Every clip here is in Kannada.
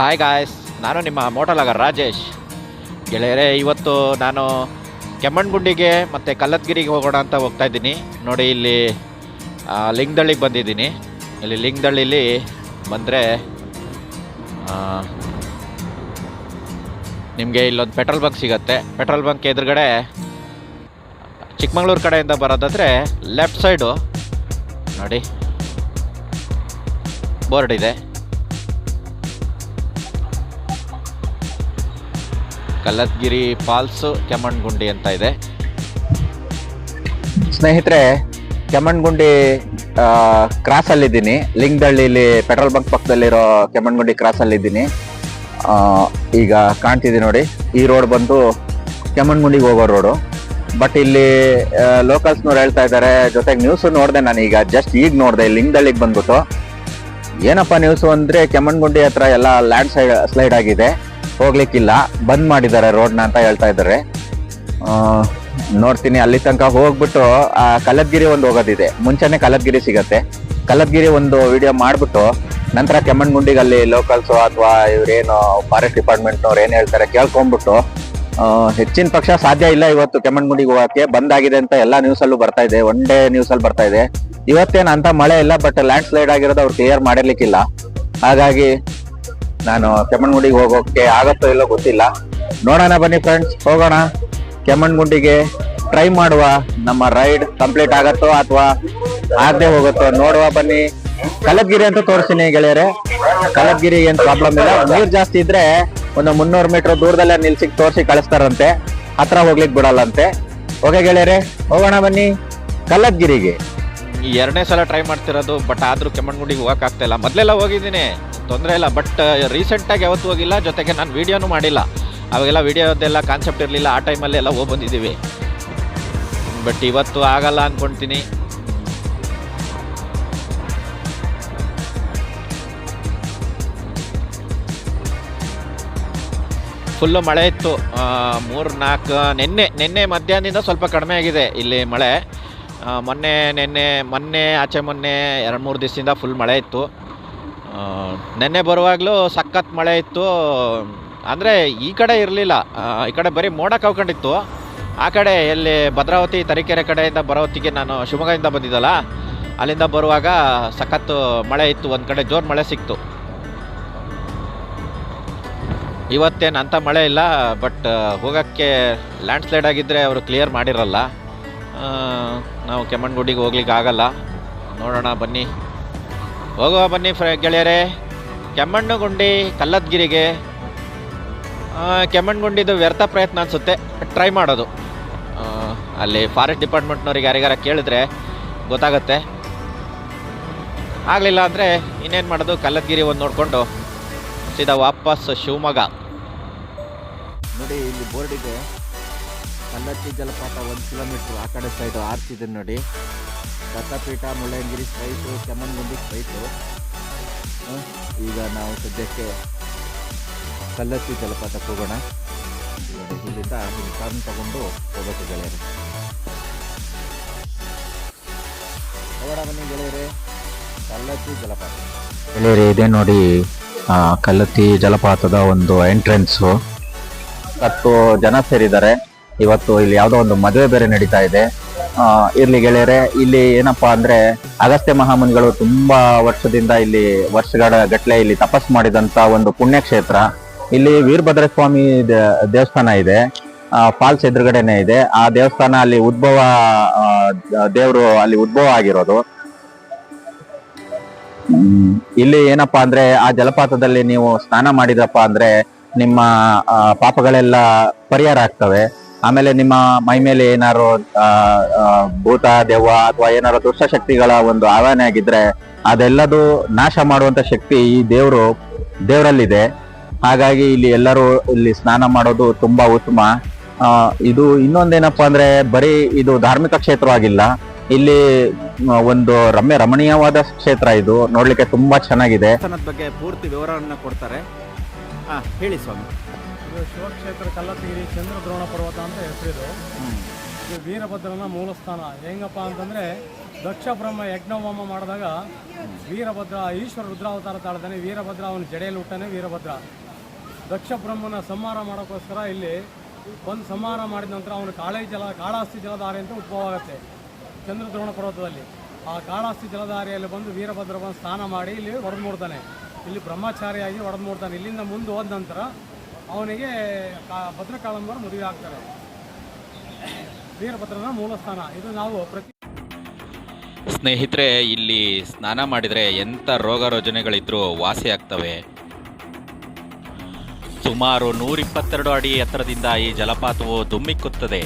ಹಾಯ್ ಗಾಯ್ಸ್ ನಾನು ನಿಮ್ಮ ಮೋಟಲಾಗ ರಾಜೇಶ್. ಗೆಳೆಯರೇ, ಇವತ್ತು ನಾನು ಕೆಮ್ಮಣ್ಗುಂಡಿಗೆ ಮತ್ತು ಕಲ್ಲತ್ಗಿರಿಗೆ ಹೋಗೋಣ ಅಂತ ಹೋಗ್ತಾ ಇದ್ದೀನಿ. ನೋಡಿ ಇಲ್ಲಿ ಲಿಂಗದಳ್ಳಿಗೆ ಬಂದಿದ್ದೀನಿ. ಇಲ್ಲಿ ಲಿಂಗದಳ್ಳಿಲಿ ಬಂದರೆ ನಿಮಗೆ ಇಲ್ಲೊಂದು ಪೆಟ್ರೋಲ್ ಬಂಕ್ ಸಿಗತ್ತೆ. ಪೆಟ್ರೋಲ್ ಬಂಕ್ ಎದುರುಗಡೆ ಚಿಕ್ಕಮಂಗ್ಳೂರು ಕಡೆಯಿಂದ ಬರೋದಾದರೆ ಲೆಫ್ಟ್ ಸೈಡು. ನೋಡಿ, ಬೋರ್ಡ್ ಇದೆ. ಕಲ್ಲತ್ಗಿರಿ ಫಾಲ್ಸು ಕೆಮ್ಮಣ್ಗುಂಡಿ ಅಂತ ಇದೆ. ಸ್ನೇಹಿತರೆ ಕೆಮ್ಮಣ್ಗುಂಡಿ ಕ್ರಾಸ್ ಅಲ್ಲಿದ್ದೀನಿ. ಲಿಂಗದಳ್ಳಿಲಿ ಪೆಟ್ರೋಲ್ ಬಂಕ್ ಪಕ್ಕದಲ್ಲಿರೋ ಕೆಮ್ಮಣ್ಗುಂಡಿ ಕ್ರಾಸ್ ಅಲ್ಲಿದ್ದೀನಿ. ಆ, ಈಗ ಕಾಣ್ತಿದೆ ನೋಡಿ ಈ ರೋಡ್ ಬಂದು ಕೆಮ್ಮಣ್ಗುಂಡಿಗೆ ಹೋಗೋ ರೋಡು ಬಟ್ ಇಲ್ಲಿ ಲೋಕಲ್ಸ್ನವ್ರು ಹೇಳ್ತಾ ಇದ್ದಾರೆ ಜೊತೆಗೆ ನ್ಯೂಸು ನೋಡಿದೆ ನಾನು ಈಗ ಜಸ್ಟ್ ಈಗ ನೋಡಿದೆ ಲಿಂಗದಳ್ಳಿಗೆ ಬಂದ್ಬಿಟ್ಟು. ಏನಪ್ಪ ನ್ಯೂಸು ಅಂದರೆ ಕೆಮ್ಮಣ್ಗುಂಡಿ ಹತ್ರ ಎಲ್ಲ ಲ್ಯಾಂಡ್ ಸೈಡ್ ಸ್ಲೈಡ್ ಆಗಿದೆ. ಹೋಗ್ಲಿಕ್ಕಿಲ್ಲ. ಬಂದ್ ಮಾಡಿದ್ದಾರೆ ರೋಡ್ನ ಅಂತ ಹೇಳ್ತಾ ಇದ್ದಾರೆ. ನೋಡ್ತೀನಿ, ಅಲ್ಲಿ ತನಕ ಹೋಗ್ಬಿಟ್ಟು, ಆ ಕಲ್ಲದ್ಗಿರಿ ಒಂದು ಹೋಗೋದಿದೆ. ಮುಂಚೆನೆ ಕಲ್ಲದ್ಗಿರಿ ಸಿಗತ್ತೆ. ಕಲ್ಲದ್ಗಿರಿ ಒಂದು ವಿಡಿಯೋ ಮಾಡ್ಬಿಟ್ಟು, ನಂತರ ಕೆಮ್ಮಣ್ಗುಂಡಿಗೆ ಅಲ್ಲಿ ಲೋಕಲ್ಸ್ ಅಥವಾ ಇವ್ರೇನು ಫಾರೆಸ್ಟ್ ಡಿಪಾರ್ಟ್ಮೆಂಟ್ ಅವ್ರು ಏನ್ ಹೇಳ್ತಾರೆ ಕೇಳ್ಕೊಂಡ್ಬಿಟ್ಟು ಹೆಚ್ಚಿನ ಪಕ್ಷ ಸಾಧ್ಯ ಇಲ್ಲ ಇವತ್ತು ಕೆಮ್ಮಣ್ಗುಂಡಿಗೆ ಹೋಗಕ್ಕೆ. ಬಂದಾಗಿದೆ ಅಂತ ಎಲ್ಲಾ ನ್ಯೂಸ್ ಅಲ್ಲೂ ಬರ್ತಾ ಇದೆ. ಒನ್ ಡೇ ನ್ಯೂಸ್ ಅಲ್ಲಿ ಬರ್ತಾ ಇದೆ. ಇವತ್ತೇನು ಅಂತ ಮಳೆ ಇಲ್ಲ ಬಟ್ ಲ್ಯಾಂಡ್ ಸ್ಲೈಡ್ ಆಗಿರೋದು ಅವ್ರು ಕ್ಲಿಯರ್ ಮಾಡಿರ್ಲಿಕ್ಕಿಲ್ಲ. ಹಾಗಾಗಿ ನಾನು ಕೆಮ್ಮಣ್ಗುಂಡಿಗೆ ಹೋಗೋಕೆ ಆಗತ್ತೋ ಇಲ್ಲೋ ಗೊತ್ತಿಲ್ಲ. ನೋಡೋಣ ಬನ್ನಿ ಫ್ರೆಂಡ್ಸ್ ಹೋಗೋಣ. ಕೆಮ್ಮಣ್ಗುಂಡಿಗೆ ಟ್ರೈ ಮಾಡುವ ನಮ್ಮ ರೈಡ್ ಕಂಪ್ಲೀಟ್ ಆಗತ್ತೋ ಅಥವಾ ಆಗದೆ ಹೋಗುತ್ತೋ ನೋಡುವ ಬನ್ನಿ. ಕಲದ್ಗಿರಿ ಅಂತ ತೋರಿಸ್ತೀನಿ ಗೆಳೆಯರೆ. ಕಲದ್ಗಿರಿ ಏನ್ ಪ್ರಾಬ್ಲಮ್ ಇಲ್ಲ. ನೀರ್ ಜಾಸ್ತಿ ಇದ್ರೆ ಒಂದು ಮುನ್ನೂರು ಮೀಟರ್ ದೂರದಲ್ಲೇ ನಿಲ್ಸಿ ತೋರಿಸಿ ಕಳಿಸ್ತಾರಂತೆ. ಹತ್ರ ಹೋಗ್ಲಿಕ್ಕೆ ಬಿಡಲ್ಲಂತೆ. ಓಕೆ ಗೆಳೆಯರೆ, ಹೋಗೋಣ ಬನ್ನಿ. ಕಲಬ್ಗಿರಿಗೆ ಈ ಎರಡನೇ ಸಲ ಟ್ರೈ ಮಾಡ್ತಿರೋದು ಬಟ್ ಆದ್ರೂ ಕೆಮ್ಮಣ್ಗುಂಡಿಗೆ ಹೋಗೋಕ್ಕಾಗ್ತಾ ಇಲ್ಲ. ಮೊದ್ಲೆಲ್ಲ ಹೋಗಿದ್ದೀನಿ. ತೊಂದರೆ ಇಲ್ಲ. ಬಟ್ ರೀಸೆಂಟಾಗಿ ಯಾವತ್ತೂ ಹೋಗಿಲ್ಲ. ಜೊತೆಗೆ ನಾನು ವೀಡಿಯೋನು ಮಾಡಿಲ್ಲ. ಅವಾಗೆಲ್ಲ ವೀಡಿಯೋದೆಲ್ಲ ಕಾನ್ಸೆಪ್ಟ್ ಇರಲಿಲ್ಲ. ಆ ಟೈಮಲ್ಲಿ ಎಲ್ಲ ಹೋಗಿ ಬಂದಿದ್ದೀವಿ. ಬಟ್ ಇವತ್ತು ಆಗಲ್ಲ ಅಂದ್ಕೊಳ್ತೀನಿ ಫುಲ್ಲು ಮಳೆ ಇತ್ತು. ಮೂರು ನಾಲ್ಕು ನಿನ್ನೆ ನಿನ್ನೆ ಮಧ್ಯಾಹ್ನದಿಂದ ಸ್ವಲ್ಪ ಕಡಿಮೆ ಆಗಿದೆ ಇಲ್ಲಿ ಮಳೆ. ಮೊನ್ನೆ, ನಿನ್ನೆ, ಮೊನ್ನೆ, ಆಚೆ ಮೊನ್ನೆ ಎರಡು ಮೂರು ದಿವಸದಿಂದ ಫುಲ್ ಮಳೆ ಇತ್ತು. ನೆನ್ನೆ ಬರುವಾಗಲೂ ಸಖತ್ ಮಳೆ ಇತ್ತು. ಅಂದರೆ ಈ ಕಡೆ ಇರಲಿಲ್ಲ. ಈ ಕಡೆ ಬರೀ ಮೋಡ ಕವ್ಕೊಂಡಿತ್ತು. ಆ ಕಡೆ ಎಲ್ಲಿ ಭದ್ರಾವತಿ, ತರೀಕೆರೆ ಕಡೆಯಿಂದ ಬರೋ ಹೊತ್ತಿಗೆ ನಾನು ಶಿವಮೊಗ್ಗದಿಂದ ಬಂದಿದ್ದಲ್ಲ, ಅಲ್ಲಿಂದ ಬರುವಾಗ ಸಖತ್ತು ಮಳೆ ಇತ್ತು. ಒಂದು ಕಡೆ ಜೋರು ಮಳೆ ಸಿಕ್ತು. ಇವತ್ತೇನು ಅಂಥ ಮಳೆ ಇಲ್ಲ, ಬಟ್ ಹೋಗೋಕ್ಕೆ ಲ್ಯಾಂಡ್ ಸ್ಲೈಡ್ ಆಗಿದ್ದರೆ ಅವರು ಕ್ಲಿಯರ್ ಮಾಡಿರಲ್ಲ. ನಾವು ಕೆಮ್ಮಣ್ಗುಡಿಗೆ ಹೋಗ್ಲಿಕ್ಕೆ ಆಗಲ್ಲ ನೋಡೋಣ ಬನ್ನಿ. ಹೋಗುವ ಬನ್ನಿ ಫ್ರ ಗೆಳೆಯರೇ. ಕೆಮ್ಮಣ್ಣುಗುಂಡಿ ಕಲ್ಲದ್ಗಿರಿಗೆ. ಕೆಮ್ಮಣ್ಣುಗುಂಡಿದು ವ್ಯರ್ಥ ಪ್ರಯತ್ನ ಅನಿಸುತ್ತೆ. ಟ್ರೈ ಮಾಡೋದು. ಅಲ್ಲಿ ಫಾರೆಸ್ಟ್ ಡಿಪಾರ್ಟ್ಮೆಂಟ್ನವ್ರಿಗೆ ಯಾರಿಗಾರ ಕೇಳಿದ್ರೆ ಗೊತ್ತಾಗುತ್ತೆ. ಆಗಲಿಲ್ಲ ಅಂದರೆ ಇನ್ನೇನು ಮಾಡೋದು? ಕಲ್ಲದ್ಗಿರಿ ಒಂದು ನೋಡಿಕೊಂಡು ಸೀದಾ ವಾಪಸ್ ಶಿವಮೊಗ್ಗ. ನೋಡಿ, ಇಲ್ಲಿ ಬೋರ್ಡಿಗೆ ಕಲ್ಲತ್ತಿ ಜಲಪಾತ ಒಂದು ಕಿಲೋಮೀಟ್ರ್ ಆ ಕಡೆ ಸೈಡು ಆರ್ತಿದ್ದೀನಿ ನೋಡಿ. Dattapeetha Mullayanagiri straight Kemmangundi straight. ಈಗ ನಾವು ಸದ್ಯಕ್ಕೆ ಕಲ್ಲತ್ತಿ ಜಲಪಾತಕ್ಕೆ ಹೋಗೋಣ. ಇಲ್ಲಿಂದ ಇಲ್ಲಿ ಟರ್ನ್ ತಗೊಂಡು ಹೋಗೋದು ಗೆಳೆಯರು. ಹೋಗೋಣ ಬನ್ನಿ ಗೆಳೆಯರೆ, ಕಲ್ಲತ್ತಿ ಜಲಪಾತ. ಗೆಳೆಯರೆ, ಇದೆ ನೋಡಿ ಕಲ್ಲತ್ತಿ ಜಲಪಾತದ ಒಂದು ಎಂಟ್ರೆನ್ಸು. ಹತ್ತು ಜನ ಸೇರಿದ್ದಾರೆ. ಇವತ್ತು ಇಲ್ಲಿ ಯಾವುದೋ ಒಂದು ಮದುವೆ ಬೇರೆ ನಡೀತಾ ಇದೆ. ಇರ್ಲಿ ಗೆಳೆಯರೆ, ಇಲ್ಲಿ ಏನಪ್ಪಾ ಅಂದ್ರೆ ಅಗಸ್ತ್ಯ ಮಹಾಮುನಿಗಳು ತುಂಬಾ ವರ್ಷದಿಂದ ಇಲ್ಲಿ ವರ್ಷಗಳ ಗಟ್ಲೆ ಇಲ್ಲಿ ತಪಸ್ ಮಾಡಿದಂತ ಒಂದು ಪುಣ್ಯಕ್ಷೇತ್ರ. ಇಲ್ಲಿ ವೀರಭದ್ರ ಸ್ವಾಮಿ ದೇವಸ್ಥಾನ ಇದೆ. ಫಾಲ್ಸ್ ಎದುರುಗಡೆನೆ ಇದೆ. ಆ ದೇವಸ್ಥಾನ ಅಲ್ಲಿ ಉದ್ಭವ ದೇವರು ಅಲ್ಲಿ ಉದ್ಭವ ಆಗಿರೋದು. ಇಲ್ಲಿ ಏನಪ್ಪಾ ಅಂದ್ರೆ ಆ ಜಲಪಾತದಲ್ಲಿ ನೀವು ಸ್ನಾನ ಮಾಡಿದಪ್ಪ ಅಂದ್ರೆ ನಿಮ್ಮ ಪಾಪಗಳೆಲ್ಲ ಪರಿಹಾರ ಆಗ್ತವೆ. ಆಮೇಲೆ ನಿಮ್ಮ ಮೈ ಮೇಲೆ ಏನಾರು ಭೂತ, ದೆವ್ವ ಅಥವಾ ಏನಾರು ದುಷ್ಟಶಕ್ತಿಗಳ ಒಂದು ಆವಾನೆ ಆಗಿದ್ರೆ ಅದೆಲ್ಲದು ನಾಶ ಮಾಡುವಂತ ಶಕ್ತಿ ಈ ದೇವರು, ದೇವರಲ್ಲಿದೆ. ಹಾಗಾಗಿ ಇಲ್ಲಿ ಎಲ್ಲರೂ ಇಲ್ಲಿ ಸ್ನಾನ ಮಾಡೋದು ತುಂಬಾ ಉತ್ತಮ. ಇದು ಇನ್ನೊಂದೇನಪ್ಪಾ ಅಂದ್ರೆ ಬರೀ ಇದು ಧಾರ್ಮಿಕ ಕ್ಷೇತ್ರವಾಗಿಲ್ಲ ಇಲ್ಲಿ ಒಂದು ರಮ್ಯ, ರಮಣೀಯವಾದ ಕ್ಷೇತ್ರ ಇದು. ನೋಡ್ಲಿಕ್ಕೆ ತುಂಬಾ ಚೆನ್ನಾಗಿದೆ. ಬಗ್ಗೆ ಪೂರ್ತಿ ವಿವರವನ್ನು ಕೊಡ್ತಾರೆ. ಹೇಳಿ ಸ್ವಾಮಿ. ಶಿವಕ್ಷೇತ್ರ ಕಲ್ಲತ್ತಿಗಿರಿ ಚಂದ್ರದ್ರೋಣ ಪರ್ವತ ಅಂತ ಹೆಸರಿದು. ಇದು ವೀರಭದ್ರನ ಮೂಲ ಸ್ಥಾನ ಹೆಂಗಪ್ಪ ಅಂತಂದರೆ ದಕ್ಷ ಬ್ರಹ್ಮ ಯಜ್ಞ ಹೋಮ ಮಾಡಿದಾಗ ವೀರಭದ್ರ ಈಶ್ವರ ರುದ್ರಾವತಾರ ತಾಳ್ತಾನೆ ವೀರಭದ್ರ ಅವನ ಜಡೆಯಲ್ಲಿ ಹುಟ್ಟಾನೆ ವೀರಭದ್ರ. ದಕ್ಷ ಬ್ರಹ್ಮನ ಸಂಹಾರ ಮಾಡೋಕ್ಕೋಸ್ಕರ ಇಲ್ಲಿ ಒಂದು ಸಂಹಾರ ಮಾಡಿದ ನಂತರ ಅವನು ಕಾಳೆ ಜಲ ಕಾಳಾಸ್ತಿ ಜಲಧಾರೆ ಅಂತ ಉದ್ಭವ ಆಗುತ್ತೆ ಚಂದ್ರದ್ರೋಣ ಪರ್ವತದಲ್ಲಿ. ಆ ಕಾಳಾಸ್ತಿ ಜಲಧಾರೆಯಲ್ಲಿ ಬಂದು ವೀರಭದ್ರ ಬಂದು ಸ್ನಾನ ಮಾಡಿ ಇಲ್ಲಿ ಹೊಡೆದು ಮೂಡ್ತಾನೆ ಇಲ್ಲಿ ಬ್ರಹ್ಮಚಾರಿಯಾಗಿ ಹೊಡೆದು ಮೂಡ್ತಾನೆ ಇಲ್ಲಿಂದ ಮುಂದೆ ಹೋದ ನಂತರ ಅವನಿಗೆ ಭದ್ರಕಾಳಂಬರು ಮದುವೆ ಆಗ್ತಾರೆ. ವೀರಭದ್ರನ ಮೂಲ ಇದು ನಾವು ಪ್ರತಿ ಸ್ನೇಹಿತರೆ, ಇಲ್ಲಿ ಸ್ನಾನ ಮಾಡಿದರೆ ಎಂಥ ರೋಗ ರೋಜನೆಗಳಿದ್ರೂ ವಾಸಿ ಆಗ್ತವೆ. ಸುಮಾರು ನೂರಿಪ್ಪತ್ತೆರಡು ಅಡಿ ಎತ್ತರದಿಂದ ಈ ಜಲಪಾತವು ದುಮ್ಮಿಕ್ಕುತ್ತದೆ.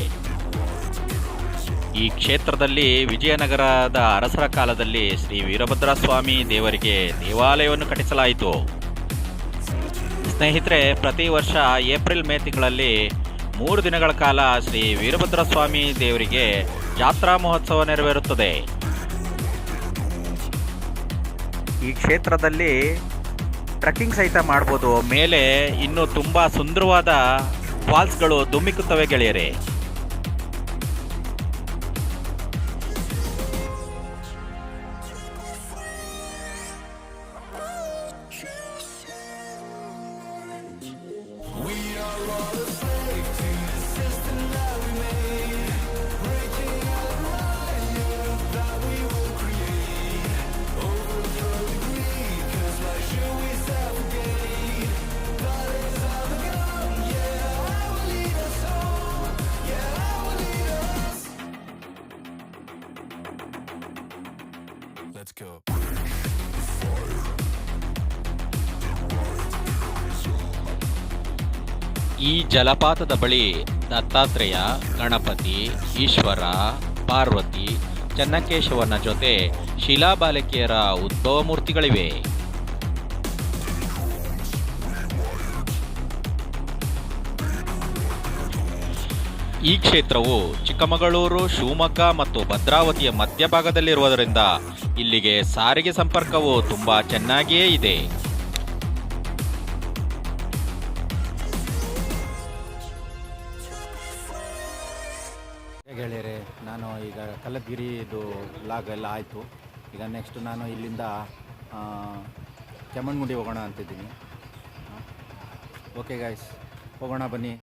ಈ ಕ್ಷೇತ್ರದಲ್ಲಿ ವಿಜಯನಗರದ ಅರಸರ ಕಾಲದಲ್ಲಿ ಶ್ರೀ ವೀರಭದ್ರ ಸ್ವಾಮಿ ದೇವರಿಗೆ ದೇವಾಲಯವನ್ನು ಕಟ್ಟಿಸಲಾಯಿತು. ಸ್ನೇಹಿತರೆ ಪ್ರತಿ ವರ್ಷ ಏಪ್ರಿಲ್ ಮೇ ತಿಂಗಳಲ್ಲಿ ಮೂರು ದಿನಗಳ ಕಾಲ ಶ್ರೀ ವೀರಭದ್ರ ಸ್ವಾಮಿ ದೇವರಿಗೆ ಜಾತ್ರಾ ಮಹೋತ್ಸವ ನೆರವೇರುತ್ತದೆ. ಈ ಕ್ಷೇತ್ರದಲ್ಲಿ ಟ್ರೆಕ್ಕಿಂಗ್ ಸಹಿತ ಮಾಡ್ಬೋದು. ಮೇಲೆ ಇನ್ನೂ ತುಂಬ ಸುಂದರವಾದ ಫಾಲ್ಸ್ಗಳು ಧುಮ್ಮಿಕ್ಕುತ್ತವೆ ಗೆಳೆಯರೆ. ಈ ಜಲಪಾತದ ಬಳಿ ದತ್ತಾತ್ರೇಯ ಗಣಪತಿ ಈಶ್ವರ ಪಾರ್ವತಿ ಚನ್ನಕೇಶವನ ಜೊತೆ ಶಿಲಾಬಾಲಕಿಯರ ಉದ್ಭವ ಮೂರ್ತಿಗಳಿವೆ. ಈ ಕ್ಷೇತ್ರವು ಚಿಕ್ಕಮಗಳೂರು, ಶಿವಮೊಗ್ಗ ಮತ್ತು ಭದ್ರಾವತಿಯ ಮಧ್ಯಭಾಗದಲ್ಲಿರುವುದರಿಂದ ಇಲ್ಲಿಗೆ ಸಾರಿಗೆ ಸಂಪರ್ಕವು ತುಂಬಾ ಚೆನ್ನಾಗಿಯೇ ಇದೆ. ಗೆಳೆಯರೆ ನಾನು ಈಗ ಕಲ್ಲಗಿರಿದು ಲಾಗ್ ಎಲ್ಲ ಆಯಿತು. ಈಗ ನೆಕ್ಸ್ಟ್ ನಾನು ಇಲ್ಲಿಂದ ಕೆಮ್ಮಣ್ಣುಗುಂಡಿ ಹೋಗೋಣ ಅಂತಿದ್ದೀನಿ. ಓಕೆ ಗಾಯ್ಸ್ ಹೋಗೋಣ ಬನ್ನಿ.